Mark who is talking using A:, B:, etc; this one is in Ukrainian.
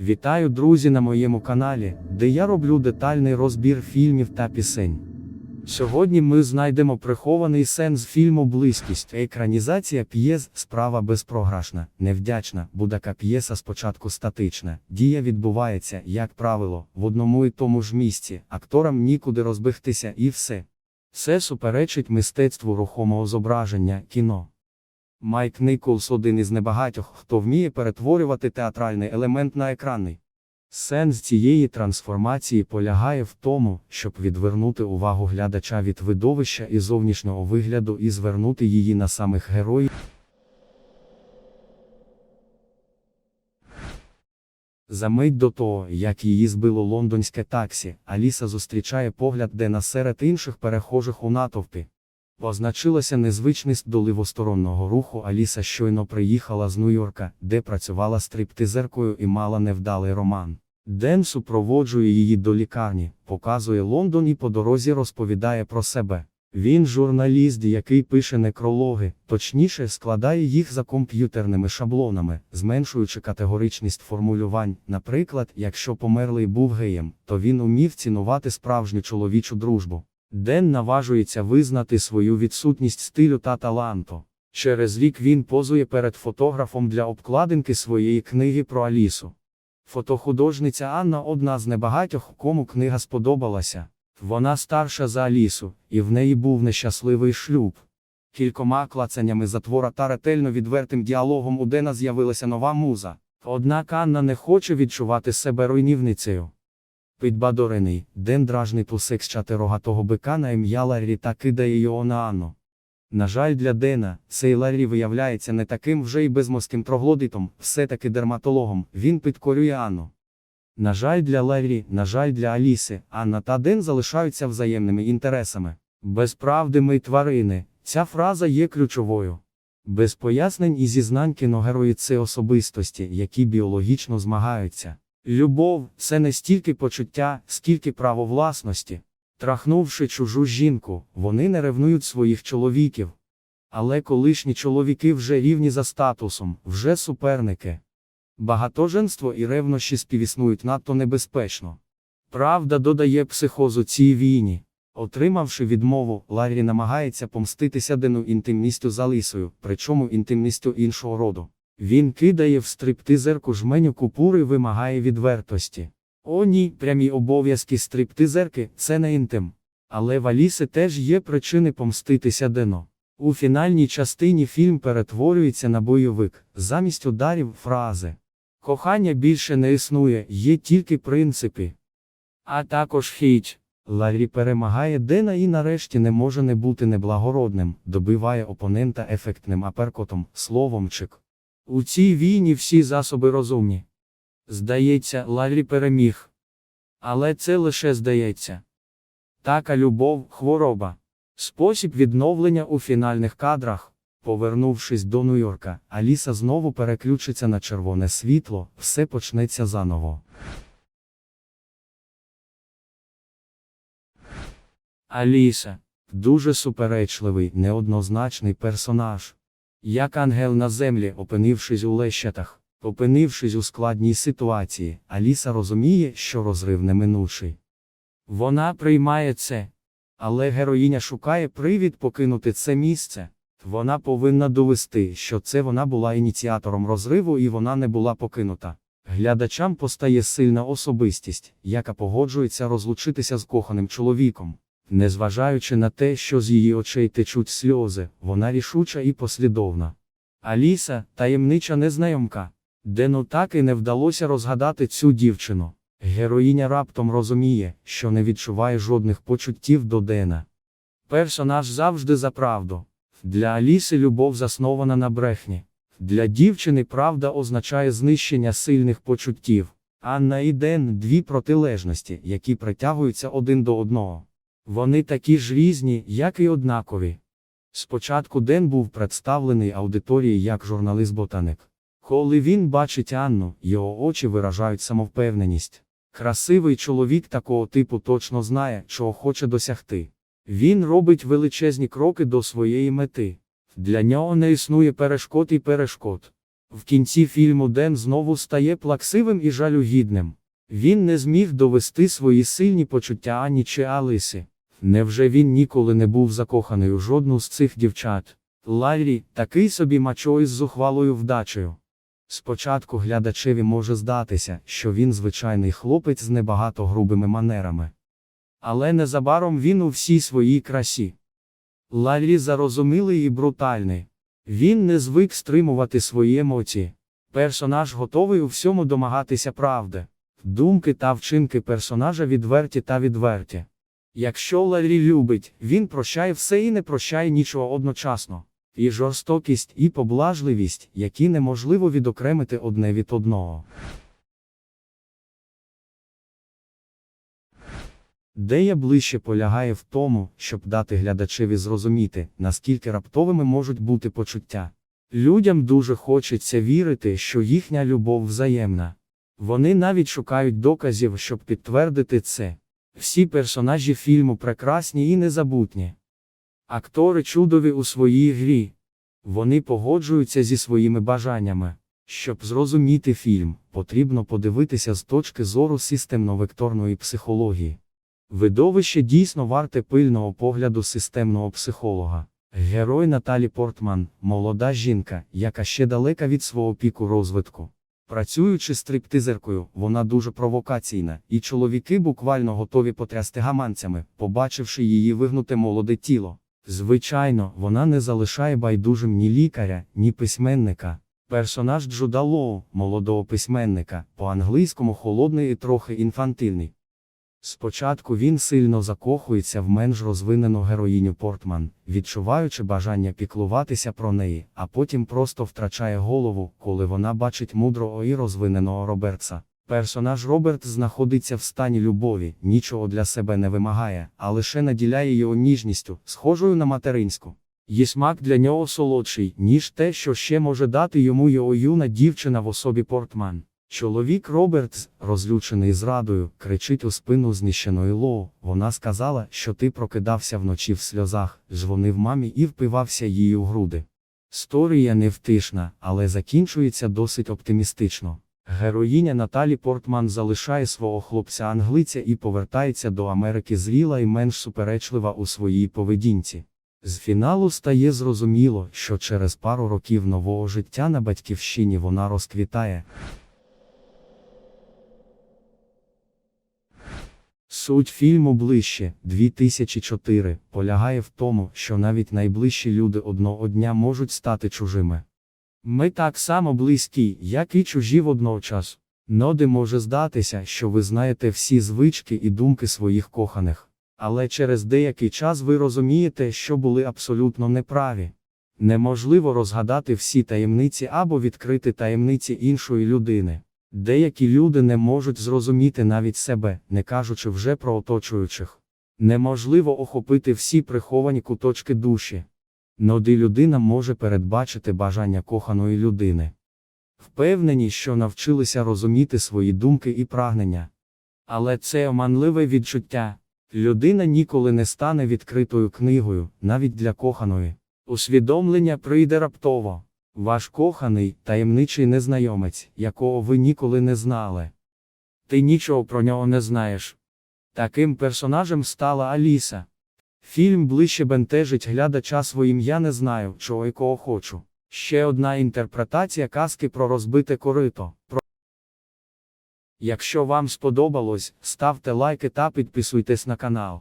A: Вітаю, друзі, на моєму каналі, де я роблю детальний розбір фільмів та пісень. Сьогодні ми знайдемо прихований сенс фільму Близькість. Екранізація п'єс справа безпрограшна, невдячна, будь-яка п'єса спочатку статична. Дія відбувається, як правило, в одному і тому ж місці, акторам нікуди розбігтися і все. Це суперечить мистецтву рухомого зображення кіно. Майк Николс один із небагатьох, хто вміє перетворювати театральний елемент на екранний. Сенс цієї трансформації полягає в тому, щоб відвернути увагу глядача від видовища і зовнішнього вигляду і звернути її на самих героїв. За мить до того, як її збило лондонське таксі, Аліса зустрічає погляд Дена серед інших перехожих у натовпі. Позначилася незвичність до лівосторонного руху. Аліса щойно приїхала з Нью-Йорка, де працювала стриптизеркою і мала невдалий роман. Ден супроводжує її до лікарні, показує Лондон і по дорозі розповідає про себе. Він журналіст, який пише некрологи, точніше складає їх за комп'ютерними шаблонами, зменшуючи категоричність формулювань. Наприклад, якщо померлий був геєм, то він умів цінувати справжню чоловічу дружбу. Ден наважується визнати свою відсутність стилю та таланту. Через рік він позує перед фотографом для обкладинки своєї книги про Алісу. Фотохудожниця Анна одна з небагатьох, кому книга сподобалася. Вона старша за Алісу, і в неї був нещасливий шлюб. Кількома клацаннями затвора та ретельно відвертим діалогом у Дена з'явилася нова муза. Однак Анна не хоче відчувати себе руйнівницею. Підбадорений, Ден дражнить у секс чатирогатого бика на ім'я Ларрі та кидає його на Анну. На жаль для Дена, цей Ларрі виявляється не таким вже й безмозким троглодитом, все-таки дерматологом, він підкорює Анну. На жаль для Ларрі, на жаль для Аліси, Анна та Ден залишаються взаємними інтересами. Без правди ми тварини, ця фраза є ключовою. Без пояснень і зізнань кіногерої це особистості, які біологічно змагаються. Любов це не стільки почуття, скільки право власності. Трахнувши чужу жінку, вони не ревнують своїх чоловіків. Але колишні чоловіки вже рівні за статусом, вже суперники. Багатоженство і ревнощі співіснують надто небезпечно. Правда додає психозу цій війні. Отримавши відмову, Ларрі намагається помститися Дену інтимністю за лисою, причому інтимністю іншого роду. Він кидає в стриптизерку жменю купури вимагає відвертості. О ні, прямі обов'язки стриптизерки це не інтим. Але в Аліси теж є причини помститися Дено. У фінальній частині фільм перетворюється на бойовик, замість ударів фрази. Кохання більше не існує, є тільки принципи. А також хіч. Ларрі перемагає Дена і нарешті не може не бути неблагородним, добиває опонента ефектним аперкотом, словом чик. У цій війні всі засоби розумні. Здається, Ларрі переміг. Але це лише здається. Така любов, хвороба. Спосіб відновлення у фінальних кадрах. Повернувшись до Нью-Йорка, Аліса знову переключиться на червоне світло, все почнеться заново. Аліса дуже суперечливий, неоднозначний персонаж. Як ангел на землі, опинившись у лещатах, опинившись у складній ситуації, Аліса розуміє, що розрив неминучий. Вона приймає це. Але героїня шукає привід покинути це місце. Вона повинна довести, що це вона була ініціатором розриву і вона не була покинута. Глядачам постає сильна особистість, яка погоджується розлучитися з коханим чоловіком. Незважаючи на те, що з її очей течуть сльози, вона рішуча і послідовна. Аліса, таємнича незнайомка. Дену так і не вдалося розгадати цю дівчину. Героїня раптом розуміє, що не відчуває жодних почуттів до Дена. Персонаж завжди за правду. Для Аліси любов заснована на брехні. Для дівчини правда означає знищення сильних почуттів. Анна і Ден дві протилежності, які притягуються один до одного. Вони такі ж різні, як і однакові. Спочатку Ден був представлений аудиторії як журналіст-ботаник. Коли він бачить Анну, його очі виражають самовпевненість. Красивий чоловік такого типу точно знає, чого хоче досягти. Він робить величезні кроки до своєї мети. Для нього не існує перешкод і перешкод. В кінці фільму Ден знову стає плаксивим і жалюгідним. Він не зміг довести свої сильні почуття Ані чи Алиси. Невже він ніколи не був закоханий у жодну з цих дівчат? Ларрі такий собі мачо із зухвалою вдачею. Спочатку глядачеві може здатися, що він звичайний хлопець з небагато грубими манерами. Але незабаром він у всій своїй красі. Ларрі зарозумілий і брутальний. Він не звик стримувати свої емоції. Персонаж готовий у всьому домагатися правди. Думки та вчинки персонажа відверті та відверті. Якщо Ларрі любить, він прощає все і не прощає нічого одночасно. І жорстокість, і поблажливість, які неможливо відокремити одне від одного. Дея ближче полягає в тому, щоб дати глядачеві зрозуміти, наскільки раптовими можуть бути почуття. Людям дуже хочеться вірити, що їхня любов взаємна. Вони навіть шукають доказів, щоб підтвердити це. Всі персонажі фільму прекрасні і незабутні. Актори чудові у своїй грі. Вони погоджуються зі своїми бажаннями. Щоб зрозуміти фільм, потрібно подивитися з точки зору системно-векторної психології. Видовище дійсно варте пильного погляду системного психолога. Герой Наталі Портман, молода жінка, яка ще далека від свого піку розвитку. Працюючи стриптизеркою, вона дуже провокаційна, і чоловіки буквально готові потрясти гаманцями, побачивши її вигнуте молоде тіло. Звичайно, вона не залишає байдужим ні лікаря, ні письменника. Персонаж Джуда Лоу, молодого письменника, по-англійському холодний і трохи інфантильний. Спочатку він сильно закохується в менш розвинену героїню Портман, відчуваючи бажання піклуватися про неї, а потім просто втрачає голову, коли вона бачить мудрого і розвиненого Робертса. Персонаж Роберт знаходиться в стані любові, нічого для себе не вимагає, а лише наділяє його ніжністю, схожою на материнську. Смак для нього солодший, ніж те, що ще може дати йому його юна дівчина в особі Портман. Чоловік Робертс, розлючений зрадою, кричить у спину знищеної Лоу. Вона сказала, що ти прокидався вночі в сльозах, дзвонив мамі і впивався їй у груди. Сторія невтишна, але закінчується досить оптимістично. Героїня Наталі Портман залишає свого хлопця англиця і повертається до Америки зріла і менш суперечлива у своїй поведінці. З фіналу стає зрозуміло, що через пару років нового життя на батьківщині вона розквітає. Суть фільму ближче 2004 полягає в тому, що навіть найближчі люди одного дня можуть стати чужими. Ми так само близькі, як і чужі водночас. Ноди може здатися, що ви знаєте всі звички і думки своїх коханих. Але через деякий час ви розумієте, що були абсолютно неправі. Неможливо розгадати всі таємниці або відкрити таємниці іншої людини. Деякі люди не можуть зрозуміти навіть себе, не кажучи вже про оточуючих. Неможливо охопити всі приховані куточки душі. Ноди людина може передбачити бажання коханої людини. Впевнені, що навчилися розуміти свої думки і прагнення. Але це оманливе відчуття. Людина ніколи не стане відкритою книгою, навіть для коханої. Усвідомлення прийде раптово. Ваш коханий, таємничий незнайомець, якого ви ніколи не знали. Ти нічого про нього не знаєш. Таким персонажем стала Аліса. Фільм ближче бентежить глядача своїм я не знаю, чого і кого хочу. Ще одна інтерпретація казки про розбите корито. Про... Якщо вам сподобалось, ставте лайки та підписуйтесь на канал.